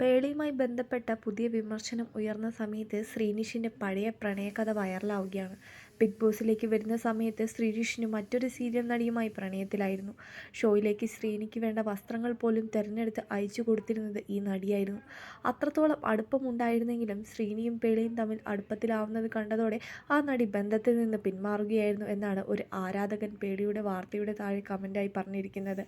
പേളിയുമായി ബന്ധപ്പെട്ട പുതിയ വിമർശനം ഉയർന്ന സമയത്ത് ശ്രീനിഷിന്റെ പഴയ പ്രണയകഥ വൈറലാവുകയാണ്. ബിഗ് ബോസിലേക്ക് വരുന്ന സമയത്ത് ശ്രീനിഷിന് മറ്റൊരു സീരിയൽ നടിയുമായി പ്രണയത്തിലായിരുന്നു. ഷോയിലേക്ക് ശ്രീനിക്ക് വേണ്ട വസ്ത്രങ്ങൾ പോലും തിരഞ്ഞെടുത്ത് അയച്ചു കൊടുത്തിരുന്നത് ഈ നടിയായിരുന്നു. അത്രത്തോളം അടുപ്പമുണ്ടായിരുന്നെങ്കിലും ശ്രീനിയും പേളിയും തമ്മിൽ അടുപ്പത്തിലാവുന്നത് കണ്ടതോടെ ആ നടി ബന്ധത്തിൽ നിന്ന് പിന്മാറുകയായിരുന്നു എന്നാണ് ഒരു ആരാധകൻ പേളിയുടെ വാർത്തയുടെ താഴെ കമന്റായി പറഞ്ഞിരിക്കുന്നത്.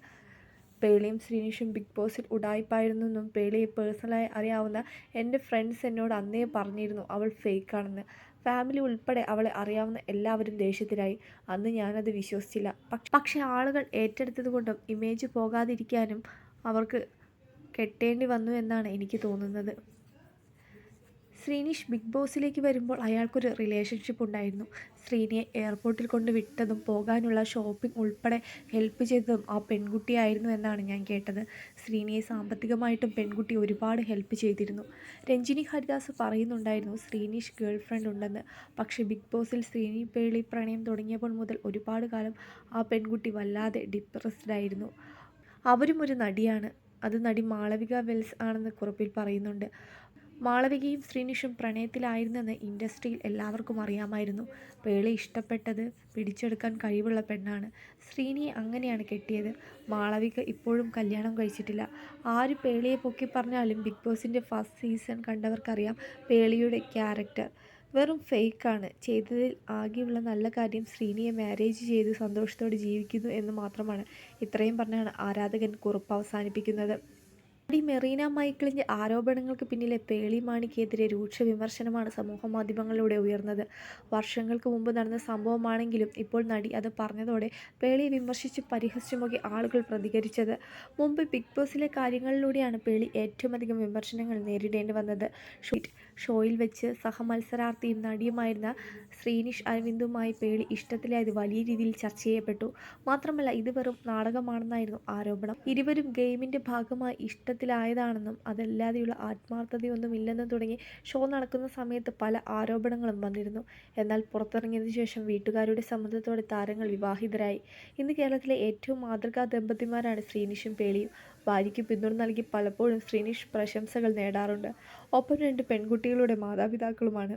പേളിയും ശ്രീനിഷും ബിഗ് ബോസിൽ ഉഡായിപ്പായിരുന്നെന്നും പേളിയെ പേഴ്സണലായി അറിയാവുന്ന എന്റെ ഫ്രണ്ട്സ് എന്നോട് അന്നേ പറഞ്ഞിരുന്നു അവൾ ഫേക്കാണെന്ന്. ഫാമിലി ഉൾപ്പെടെ അവളെ അറിയാവുന്ന എല്ലാവരും ദേഷ്യത്തിലായി. അന്ന് ഞാനത് വിശ്വസിച്ചില്ല. പക്ഷേ ആളുകൾ ഏറ്റെടുത്തതുകൊണ്ടും ഇമേജ് പോകാതിരിക്കാനും അവർക്ക് കെട്ടേണ്ടി വന്നു എന്നാണ് എനിക്ക് തോന്നുന്നത്. ശ്രീനിഷ് ബിഗ് ബോസിലേക്ക് വരുമ്പോൾ അയാൾക്കൊരു റിലേഷൻഷിപ്പ് ഉണ്ടായിരുന്നു. ശ്രീനിയെ എയർപോർട്ടിൽ കൊണ്ട് വിട്ടതും പോകാനുള്ള ഷോപ്പിംഗ് ഉൾപ്പെടെ ഹെൽപ്പ് ചെയ്തതും ആ പെൺകുട്ടിയായിരുന്നു എന്നാണ് ഞാൻ കേട്ടത്. ശ്രീനിയെ സാമ്പത്തികമായിട്ടും പെൺകുട്ടി ഒരുപാട് ഹെൽപ്പ് ചെയ്തിരുന്നു. രഞ്ജിനി ഹരിദാസ് പറയുന്നുണ്ടായിരുന്നു ശ്രീനിഷ് ഗേൾഫ്രണ്ട് ഉണ്ടെന്ന്. പക്ഷേ ബിഗ് ബോസിൽ ശ്രീനി പേളി പ്രണയം തുടങ്ങിയപ്പോൾ മുതൽ ഒരുപാട് കാലം ആ പെൺകുട്ടി വല്ലാതെ ഡിപ്രസ്ഡ് ആയിരുന്നു അവരും ഒരു നടിയാണ്. അത് നടി മാളവിക വെൽസ് ആണെന്ന് കുറിപ്പിൽ പറയുന്നുണ്ട്. മാളവികയും ശ്രീനിഷും പ്രണയത്തിലായിരുന്നെന്ന് ഇൻഡസ്ട്രിയിൽ എല്ലാവർക്കും അറിയാമായിരുന്നു. പേളി ഇഷ്ടപ്പെട്ടത് പിടിച്ചെടുക്കാൻ കഴിവുള്ള പെണ്ണാണ്. ശ്രീനിയെ അങ്ങനെയാണ് കെട്ടിയത്. മാളവിക ഇപ്പോഴും കല്യാണം കഴിച്ചിട്ടില്ല. ആര് പേളിയെ പൊക്കി പറഞ്ഞാലും ബിഗ് ബോസിന്റെ ഫസ്റ്റ് സീസൺ കണ്ടവർക്കറിയാം പേളിയുടെ ക്യാരക്ടർ വെറും ഫേക്കാണ്. ചെയ്തതിൽ ആകെയുള്ള നല്ല കാര്യം ശ്രീനിയെ മാരേജ് ചെയ്ത് സന്തോഷത്തോടെ ജീവിക്കുന്നു എന്ന് മാത്രമാണ്. ഇത്രയും പറഞ്ഞാണ് ആരാധകൻ കുറിപ്പ് അവസാനിപ്പിക്കുന്നത്. നടി മെറീന മൈക്കിളിന്റെ ആരോപണങ്ങൾക്ക് പിന്നിലെ പേളി മാണിക്കെതിരെ രൂക്ഷ വിമർശനമാണ് സമൂഹ മാധ്യമങ്ങളിലൂടെ ഉയർന്നത്. വർഷങ്ങൾക്ക് മുമ്പ് നടന്ന സംഭവമാണെങ്കിലും ഇപ്പോൾ നടി അത് പറഞ്ഞതോടെ പേളിയെ വിമർശിച്ച് പരിഹസിച്ചുമൊക്കെ ആളുകൾ പ്രതികരിച്ചത്. മുമ്പ് ബിഗ് ബോസിലെ കാര്യങ്ങളിലൂടെയാണ് പേളി ഏറ്റവും അധികം വിമർശനങ്ങൾ നേരിടേണ്ടി വന്നത്. ഷോയിൽ വെച്ച് സഹമത്സരാർത്ഥിയും നടിയുമായിരുന്ന ശ്രീനിഷ് അരവിന്ദുമായി പേളി ഇഷ്ടത്തിലായത് വലിയ രീതിയിൽ ചർച്ച ചെയ്യപ്പെട്ടു. മാത്രമല്ല ഇത് വെറും നാടകമാണെന്നായിരുന്നു ആരോപണം. ഇരുവരും ഗെയിമിന്റെ ഭാഗമായി ഇഷ്ടത്തിലായതാണെന്നും അതല്ലാതെയുള്ള ആത്മാർത്ഥതയൊന്നും ഇല്ലെന്നും തുടങ്ങി ഷോ നടക്കുന്ന സമയത്ത് പല ആരോപണങ്ങളും വന്നിരുന്നു. എന്നാൽ പുറത്തിറങ്ങിയതിനു ശേഷം വീട്ടുകാരുടെ സമ്മതത്തോടെ താരങ്ങൾ വിവാഹിതരായി. ഇന്ന് കേരളത്തിലെ ഏറ്റവും മാതൃകാ ദമ്പതിമാരാണ് ശ്രീനിഷും പേളിയും. ഭാര്യയ്ക്ക് പിന്തുണ നൽകി പലപ്പോഴും ശ്രീനിഷ് പ്രശംസകൾ നേടാറുണ്ട്. ഒപ്പം രണ്ട് പെൺകുട്ടികളുടെ മാതാപിതാക്കളുമാണ്.